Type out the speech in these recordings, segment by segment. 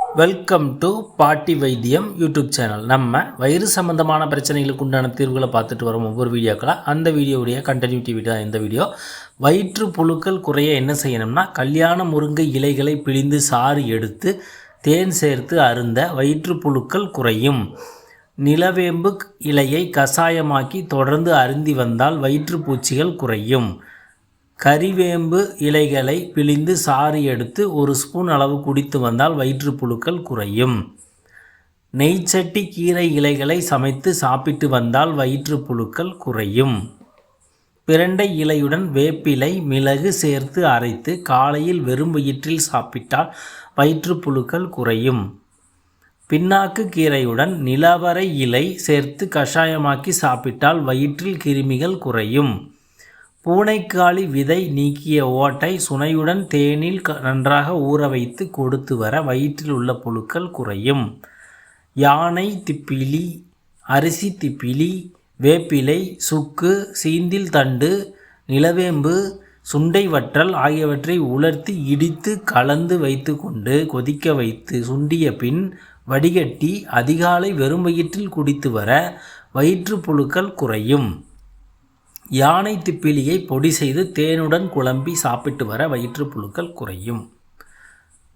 Welcome to பாட்டி வைத்தியம் YouTube channel நம்ம வயிறு சம்பந்தமான பிரச்சனைகளுக்கு உண்டான தீர்வுகளை பார்த்துட்டு வரோம் ஒவ்வொரு வீடியோக்களாக அந்த வீடியோவுடைய கண்டினியூட்டி வீடியோ இந்த வீடியோ. வயிற்று புழுக்கள் குறைய என்ன செய்யணும்னா கல்யாண முருங்கை இலைகளை பிழிந்து சாறு எடுத்து தேன் சேர்த்து அருந்த வயிற்று புழுக்கள் குறையும். நிலவேம்பு இலையை கசாயமாக்கி தொடர்ந்து அருந்தி வந்தால் வயிற்று பூச்சிகள் குறையும். கறிவேம்பு இலைகளை பிழிந்து சாறு எடுத்து ஒரு ஸ்பூன் அளவு குடித்து வந்தால் வயிற்றுப்புழுக்கள் குறையும். நெய்ச்சட்டி கீரை இலைகளை சமைத்து சாப்பிட்டு வந்தால் வயிற்றுப்புழுக்கள் குறையும். பிரண்டை இலையுடன் வேப்பிலை மிளகு சேர்த்து அரைத்து காலையில் வெறும் வயிற்றில் சாப்பிட்டால் வயிற்றுப்புழுக்கள் குறையும். பின்னாக்கு கீரையுடன் நிலவரை இலை சேர்த்து கஷாயமாக்கி சாப்பிட்டால் வயிற்றில் கிருமிகள் குறையும். பூனைக்காளி விதை நீக்கிய ஓட்டை சுனையுடன் தேனில் க- நன்றாக ஊற வைத்து கொடுத்து வர வயிற்றில் உள்ள புழுக்கள் குறையும். யானை திப்பிலி அரிசி திப்பிலி வேப்பிலை சுக்கு சீந்தில் தண்டு நிலவேம்பு சுண்டை வற்றல் ஆகியவற்றை உலர்த்தி இடித்து கலந்து வைத்துக்கொண்டு கொதிக்க வைத்து சுண்டிய பின் வடிகட்டி அதிகாலை வெறும் வயிற்றில் குடித்து வர வயிற்று புழுக்கள் குறையும். யானை திப்பிலியை பொடி செய்து தேனுடன் குழம்பி சாப்பிட்டு வர வயிற்றுப்புழுக்கள் குறையும்.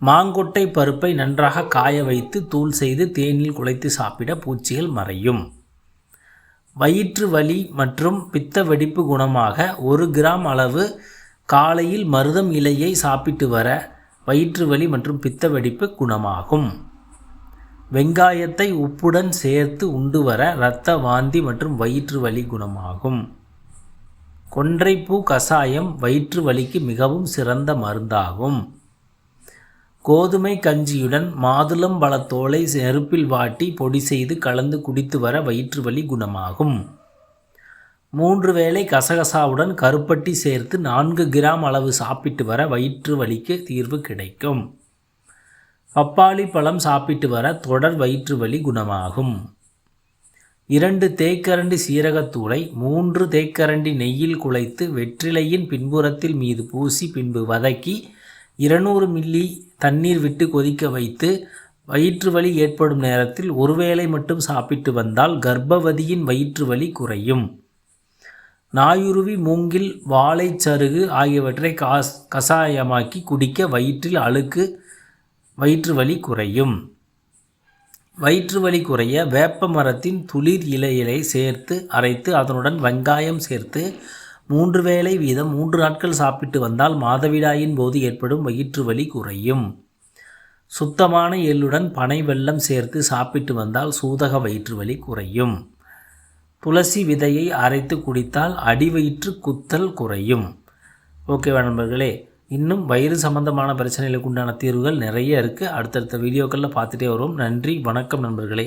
மாங்கொட்டை பருப்பை நன்றாக காய வைத்து தூள் செய்து தேனில் குழைத்து சாப்பிட பூச்சிகள் மறையும். வயிற்று வலி மற்றும் பித்த வெடிப்பு குணமாக ஒரு கிராம் அளவு காலையில் மருதம் இலையை சாப்பிட்டு வர வயிற்று வலி மற்றும் பித்த வெடிப்பு குணமாகும். வெங்காயத்தை உப்புடன் சேர்த்து உண்டு வர இரத்த வாந்தி மற்றும் வயிற்று வலி குணமாகும். கொன்றைப்பூ கசாயம் வயிற்று வலிக்கு மிகவும் சிறந்த மருந்தாகும். கோதுமை கஞ்சியுடன் மாதுளம் பழத்தோலை நெருப்பில் வாட்டி பொடி செய்து கலந்து குடித்து வர வயிற்று வலி குணமாகும். மூன்று வேளை கசகசாவுடன் கருப்பட்டி சேர்த்து நான்கு கிராம் அளவு சாப்பிட்டு வர வயிற்று வலிக்கு தீர்வு கிடைக்கும். பப்பாளி பழம் சாப்பிட்டு வர தொடர் வயிற்று வலி குணமாகும். இரண்டு தேக்கரண்டி சீரகத்தூளை மூன்று தேக்கரண்டி நெய்யில் குழைத்து வெற்றிலையின் பின்புறத்தில் மீது பூசி பின்பு வதக்கி இருநூறு மில்லி தண்ணீர் விட்டு கொதிக்க வைத்து வயிற்று வலி ஏற்படும் நேரத்தில் ஒருவேளை மட்டும் சாப்பிட்டு வந்தால் கர்ப்பவதியின் வயிற்று வலி குறையும். நாயுருவி மூங்கில் வாழைச்சருகு ஆகியவற்றை காஸ் கசாயமாக்கி குடிக்க வயிற்றில் அழுக்கு வயிற்று வலி குறையும். வயிற்று வலி குறைய வேப்ப மரத்தின் துளிர் இலையிலை சேர்த்து அரைத்து அதனுடன் வெங்காயம் சேர்த்து மூன்று வேளை வீதம் மூன்று நாட்கள் சாப்பிட்டு வந்தால் மாதவிடாயின் போது ஏற்படும் வயிற்று வலி குறையும். சுத்தமான எள்ளுடன் பனை வெள்ளம் சேர்த்து சாப்பிட்டு வந்தால் சூதக வயிற்று வலி குறையும். துளசி விதையை அரைத்து குடித்தால் அடிவயிற்று குத்தல் குறையும். ஓகேவா நண்பர்களே இன்னும் வயிறு சம்பந்தமான பிரச்சனைகளுக்கு உண்டான தீர்வுகள் நிறைய இருக்குது அடுத்தடுத்த வீடியோக்களில் பார்த்துட்டே வரும் நன்றி வணக்கம் நண்பர்களே.